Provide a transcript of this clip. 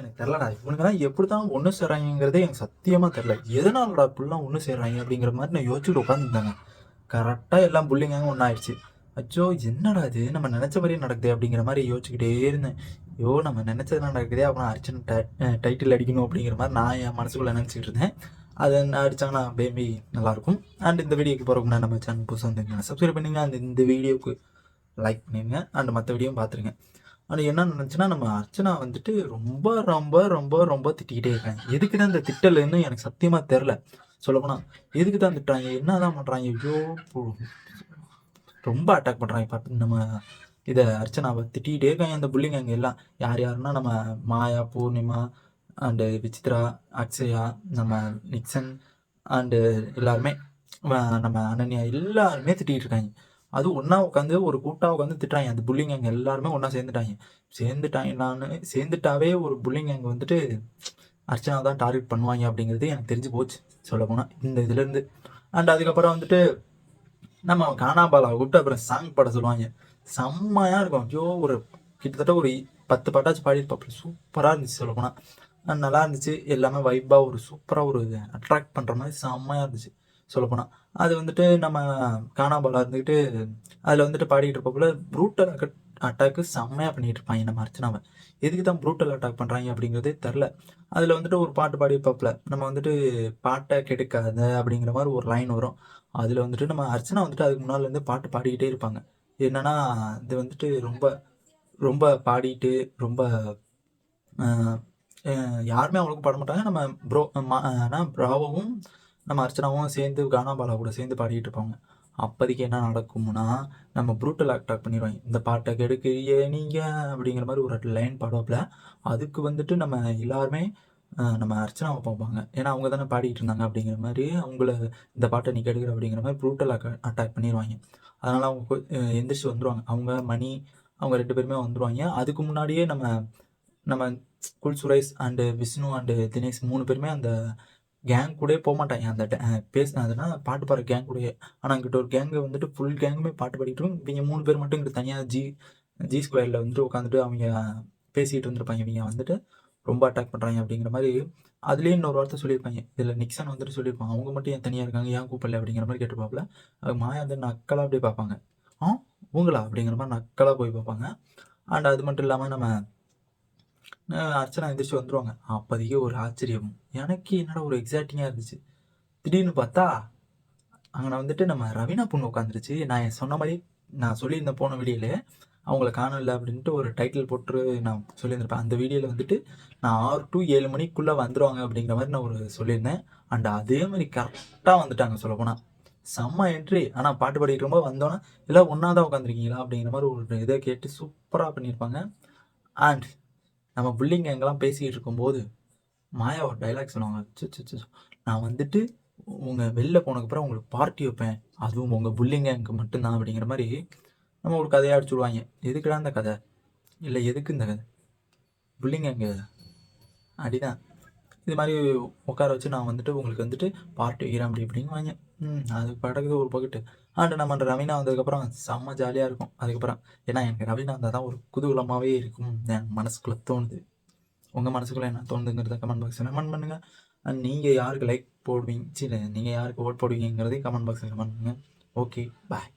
எனக்கு தெரிலடா இவனுங்கலாம் எப்படி தான் ஒன்று சேர்றாங்கிறதே எனக்கு சத்தியமாக தெரில எதனாலடா இப்படிலாம் ஒன்று சேர்றாங்க அப்படிங்கிற மாதிரி நான் யோசிச்சுட்டு உட்காந்துருந்தாங்க கரெக்டாக எல்லாம் புள்ளிங்க ஒன்றா ஆயிடுச்சு. அச்சோ என்னடா இது? நம்ம நினச்ச மாதிரியே நடக்குது அப்படிங்கிற மாதிரி யோசிச்சுக்கிட்டே இருந்தேன். ஐயோ நம்ம நினச்சது நடக்குதே அப்புறம் அர்ச்சனை டைட்டில் அடிக்கணும் அப்படிங்கிற மாதிரி நான் என் மனசுக்குள்ளே நினச்சிக்கிட்டு இருந்தேன். அதை அடித்தாங்கன்னா பேபி நல்லாயிருக்கும். அண்ட் இந்த வீடியோக்கு போகிறோம்னா நம்ம சேனல் புதுசாக வந்துருங்க சப்ஸ்கிரைப் பண்ணுங்கள் அந்த இந்த வீடியோவுக்கு லைக் பண்ணிடுங்க அண்ட் மற்ற வீடியோவும் பார்த்துருங்க. ஆனால் என்ன நினச்சுன்னா நம்ம அர்ச்சனா வந்துட்டு ரொம்ப ரொம்ப ரொம்ப ரொம்ப திட்டிக்கிட்டே இருக்காங்க. எதுக்கு தான் இந்த திட்டலைன்னு எனக்கு சத்தியமாக தெரில சொல்லப்போனால் எதுக்கு தான் திட்டுறாங்க? என்ன தான் பண்ணுறாங்க ஐயோ ரொம்ப அட்டாக் பண்ணுறாங்க பார்த்து நம்ம இதை அர்ச்சனாவை திட்டிகிட்டே இருக்காங்க அந்த புள்ளிங்க அங்கே எல்லாம். யார் யாருன்னா நம்ம மாயா பூர்ணிமா அண்டு விசித்ரா அக்ஷயா நம்ம நிக்சன் அண்டு எல்லாருமே நம்ம அனன்யா எல்லாருமே திட்டிகிட்டு இருக்காங்க. அது ஒன்றா உட்காந்து ஒரு கூட்டாக உட்காந்து திட்டுறாங்க அந்த புள்ளிங் அங்கே எல்லாருமே ஒன்றா சேர்ந்துட்டாங்க சேர்ந்துட்டாங்கன்னு சேர்ந்துட்டாவே ஒரு புள்ளிங் அங்கே வந்துட்டு அர்ச்சனா தான் டார்கெட் பண்ணுவாங்க அப்படிங்கிறது எனக்கு தெரிஞ்சு போச்சு சொல்ல போனால் இந்த இதுலேருந்து அண்ட் அதுக்கப்புறம் வந்துட்டு நம்ம காணாபாலாவை கூப்பிட்டு அப்புறம் சாங் பாட சொல்லுவாங்க செம்மையாக இருக்கும். ஐயோ ஒரு கிட்டத்தட்ட ஒரு பத்து பாட்டாச்சும் பாடியிருப்பாப்புல சூப்பராக இருந்துச்சு சொல்லப்போனால் நல்லா இருந்துச்சு. எல்லாமே வைப்பாக ஒரு சூப்பராக ஒரு அட்ராக்ட் பண்ணுற மாதிரி செம்மையாக இருந்துச்சு. சொல்லப்போனால் அது வந்துட்டு நம்ம கானாபாலா இருந்துக்கிட்டு அதில் வந்துட்டு பாடிக்கிட்டு இருப்போம்ல ப்ரூட்டல் அக்கட் அட்டாக்கு செம்மையாக பண்ணிகிட்டு இருப்பாங்க நம்ம அர்ச்சனாவை எதுக்கு தான் ப்ரூட்டல் அட்டாக் பண்ணுறாங்க அப்படிங்கிறதே தெரில அதில் வந்துட்டு ஒரு பாட்டு பாடி பாடியிருப்பாப்புல நம்ம வந்துட்டு பாட்டை கெடுக்காத அப்படிங்கிற மாதிரி ஒரு லைன் வரும். அதில் வந்துட்டு நம்ம அர்ச்சனா வந்துட்டு அதுக்கு முன்னாலேருந்து பாட்டு பாடிக்கிட்டே இருப்பாங்க. என்னென்னா இது வந்துட்டு ரொம்ப ரொம்ப பாடிட்டு ரொம்ப யாருமே அவங்களுக்கு பாட மாட்டாங்க. நம்ம ப்ரோ ஆனால் ப்ராவோவும் நம்ம அர்ச்சனாவும் சேர்ந்து கானாபாலா கூட சேர்ந்து பாடிட்டு இருப்பாங்க. அப்போதைக்கு என்ன நடக்கும்னா நம்ம ப்ரூட்டல் அட்டாக் பண்ணிடுவாங்க. இந்த பாட்டை கெடுக்கிறீங்க நீங்கள் அப்படிங்கிற மாதிரி ஒரு லைன் பாடுவாப்பில். அதுக்கு வந்துட்டு நம்ம எல்லாருமே நம்ம அர்ச்சனாவை பார்ப்பாங்க. ஏன்னா அவங்க தானே பாடிட்டு இருந்தாங்க அப்படிங்கிற மாதிரி அவங்கள இந்த பாட்டை நீ கெடுக்கிற அப்படிங்கிற மாதிரி ப்ரூட்டல் அட்டாக் பண்ணிடுவாங்க. அதனால் அவங்க எந்திரிச்சு வந்துடுவாங்க அவங்க மணி அவங்க ரெண்டு பேருமே வந்துடுவாங்க அதுக்கு முன்னாடியே நம்ம நம்ம குல் சுரேஷ் அண்டு விஷ்ணு அண்டு தினேஷ் மூணு பேருமே அந்த கேங் கூடயே போக மாட்டாங்க. அந்த ட- அஹ் பாட்டு பாடுற கேங் கூடயே. ஆனால் அங்கிட்ட ஒரு கேங்கு வந்துட்டு ஃபுல் கேங்குமே பாட்டு பாடிட்டு இவங்க மூணு பேர் மட்டும் இங்கிட்ட தனியாக ஜி ஜி ஸ்கொயரில் வந்துட்டு உட்காந்துட்டு அவங்க பேசிகிட்டு இருந்திருப்பாங்க. இவங்க வந்துட்டு ரொம்ப அட்டாக் பண்ணுறாங்க அப்படிங்கிற மாதிரி அதுலேயும் இன்னொரு வார்த்தை சொல்லியிருப்பாங்க. இதில் நிக்சன் வந்துட்டு சொல்லியிருப்பாங்க அவங்க மட்டும் ஏன் தனியாக இருக்காங்க? ஏன் கூப்பிடல? அப்படிங்கிற மாதிரி கேட்டுப்பாப்பில் மாயா வந்து நக்கலாக அப்படியே பார்ப்பாங்க. ஆ? உங்களா? அப்படிங்கிற மாதிரி நக்கலாக போய் பார்ப்பாங்க. அண்ட் அது மட்டும் இல்லாமல் நம்ம அர்ச்சனா எந்திரிச்சு வந்துடுவாங்க அப்போதைக்கு ஒரு ஆச்சரியம். எனக்கு என்னடா ஒரு எக்ஸைட்டிங்காக இருந்துச்சு. திடீர்னு பார்த்தா அங்கே வந்துட்டு நம்ம ரவீனா பொண்ணு உட்காந்துருச்சு நான் சொன்ன மாதிரி நான் சொல்லியிருந்தேன் போன வீடியோவில் அவங்கள காணல அப்படின்ட்டு ஒரு டைட்டில் போட்டு நான் சொல்லியிருந்திருப்பேன். அந்த வீடியோவில் வந்துட்டு நான் ஆறு டு ஏழு மணிக்குள்ளே வந்துருவாங்க அப்படிங்கிற மாதிரி நான் ஒரு சொல்லியிருந்தேன். அண்ட் அதே மாதிரி கரெக்டாக வந்துட்டாங்க சொல்லப்போனால் செம்ம என்ட்ரி ஆனால் பாட்டு பாடிட்டு ரொம்ப வந்தோன்னே எல்லாம் ஒன்றா தான் உட்காந்துருக்கீங்களா அப்படிங்கிற மாதிரி ஒரு இதை கேட்டு சூப்பராக பண்ணியிருப்பாங்க. அண்ட் நம்ம பிள்ளைங்க எங்கெல்லாம் பேசிக்கிட்டு இருக்கும்போது மாயா ஒரு டைலாக் சொல்லுவாங்க. "ச்சு, நான் வந்துட்டு உங்கள் வெளில போனதுக்கப்புறம் உங்களுக்கு பார்ட்டி வைப்பேன். அதுவும் உங்கள் புள்ளிங்க எனக்கு மட்டும்தான் அப்படிங்கிற மாதிரி நம்ம ஒரு கதையை அடிச்சு விடுவாங்க. எதுக்குடா இந்த கதை? இல்லை எதுக்கு இந்த கதை? புள்ளிங்க எங்கே அடிதான். இது மாதிரி உட்கார வச்சு நான் வந்துட்டு உங்களுக்கு வந்துட்டு பார்ட்டி வைக்கிறேன் அப்படி இப்படின்னு வாங்க. ம் அது படகுது ஒரு பக்கெட்டு ஆண்டு நம்ம ரவீனா வந்ததுக்கப்புறம் செம்ம ஜாலியாக இருக்கும். அதுக்கப்புறம் ஏன்னா எனக்கு ரவீனா வந்தால் தான் ஒரு குதூகலமாகவே இருக்கும். என் மனசுக்குள்ளே தோணுது. உங்கள் மனசுக்குள்ளே என்ன தோணுதுங்கிறத கமெண்ட் பாக்ஸில் கமெண்ட் பண்ணுங்கள் அண்ட் நீங்கள் யாருக்கு லைக் போடுவீங்க? சரி நீங்கள் யாருக்கு ஓட் போடுவீங்கிறதையும் கமெண்ட் பாக்ஸில் கமெண்ட் பண்ணுங்கள் ஓகே பாய்